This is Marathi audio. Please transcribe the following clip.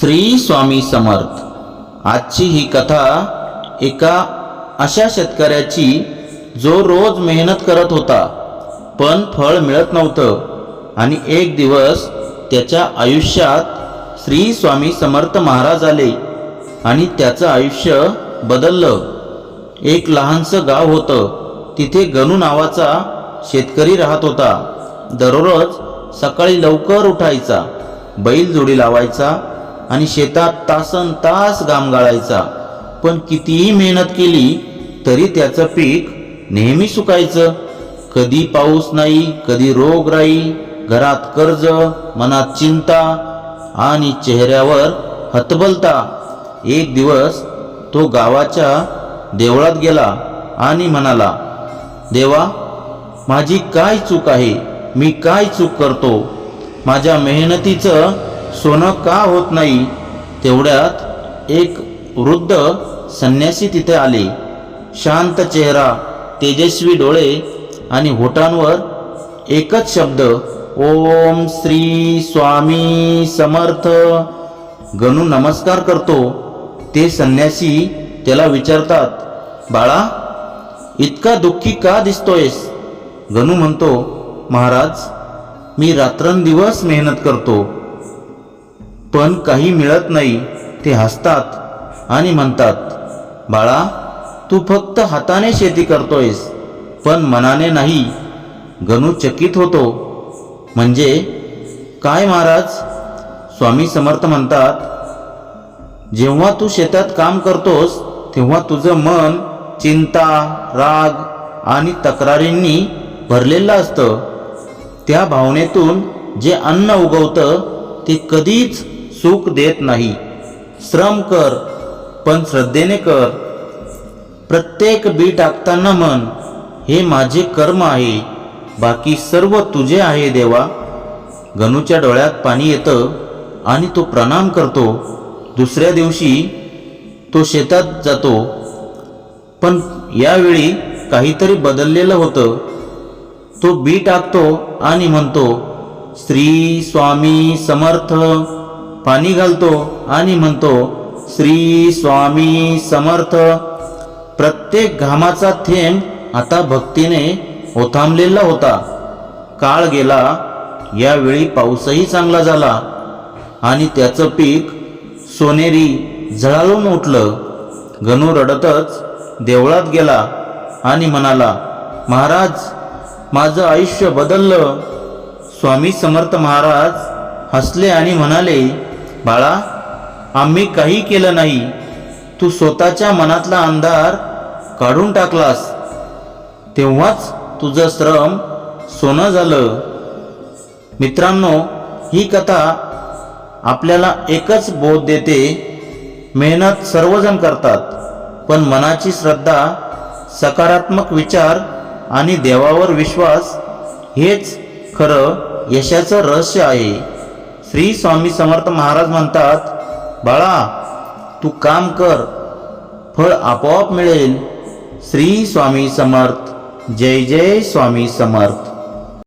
श्री स्वामी समर्थ. आजची ही कथा एका अशा शेतकऱ्याची जो रोज मेहनत करत होता पण फळ मिळत नव्हतं आणि एक दिवस त्याच्या आयुष्यात श्री स्वामी समर्थ महाराज आले आणि त्याचं आयुष्य बदललं. एक लहानसं गाव होतं तिथे गणू नावाचा शेतकरी राहत होता. दररोज सकाळी लवकर उठायचा बैल जोडी लावायचा आणि शेतात तासन तास घाम गाळायचा. पण कितीही मेहनत केली तरी त्याचं पीक नेहमी सुकायचं. कधी पाऊस नाही कधी रोगराई घरात कर्ज मनात चिंता आणि चेहऱ्यावर हतबलता. एक दिवस तो गावाच्या देवळात गेला आणि म्हणाला देवा माझी काय चूक आहे? मी काय चूक करतो? माझ्या मेहनतीचं सोनं का होत नाही? तेवढ्यात एक वृद्ध संन्यासी तिथे आले. शांत चेहरा तेजस्वी डोळे आणि होटांवर एकच शब्द ओम श्री स्वामी समर्थ. गणू नमस्कार करतो. ते संन्यासी त्याला विचारतात बाळा इतका दुःखी का दिसतोयस? गणू म्हणतो महाराज मी रात्रंदिवस मेहनत करतो. पण काही मिळत नाही ते हसतात आणि म्हणतात बाळा तू फक्त हाताने शेती करतोयस पण मनाने नाही. गणू चकित होतो. म्हणजे? काय महाराज? स्वामी समर्थ म्हणतात जेव्हा तू शेतात काम करतोस तेव्हा तुझं मन चिंता राग आणि तक्रारींनी भरलेलं असतं. त्या भावनेतून जे अन्न उगवतं ते कधीच सुख देत नाही. श्रम कर पण श्रद्धेने कर. प्रत्येक बी टाकताना मन हे माझे कर्म आहे बाकी सर्व तुझे आहे देवा. गणूच्या डोळ्यात पाणी येतं आणि तो प्रणाम करतो. दुसऱ्या दिवशी तो शेतात जातो. पण यावेळी काहीतरी बदललेलं होतं. तो बी टाकतो आणि म्हणतो श्री स्वामी समर्थ पाणी घालतो आणि म्हणतो श्री स्वामी समर्थ प्रत्येक घामाचा थेंब आता भक्तीने ओथांबलेला होता. काळ गेला यावेळी पाऊसही चांगला झाला आणि त्याचं पीक सोनेरी झळाळून उठलं. गणू रडतच देवळात गेला आणि म्हणाला महाराज माझं आयुष्य बदललं. स्वामी समर्थ महाराज हसले आणि म्हणाले बाळा आम्ही काही केलं नाही. तू स्वतःच्या मनातला अंधार काढून टाकलास. तेव्हाच तुझं श्रम सोनं झालं. मित्रांनो ही कथा आपल्याला एकच बोध देते. मेहनत सर्वजण करतात पण मनाची श्रद्धा सकारात्मक विचार आणि देवावर विश्वास हेच खरं यशाचं रहस्य आहे. श्री स्वामी समर्थ महाराज म्हणतात बाळा तू काम कर फळ आपोआप मिळेल. श्री स्वामी समर्थ जय जय स्वामी समर्थ.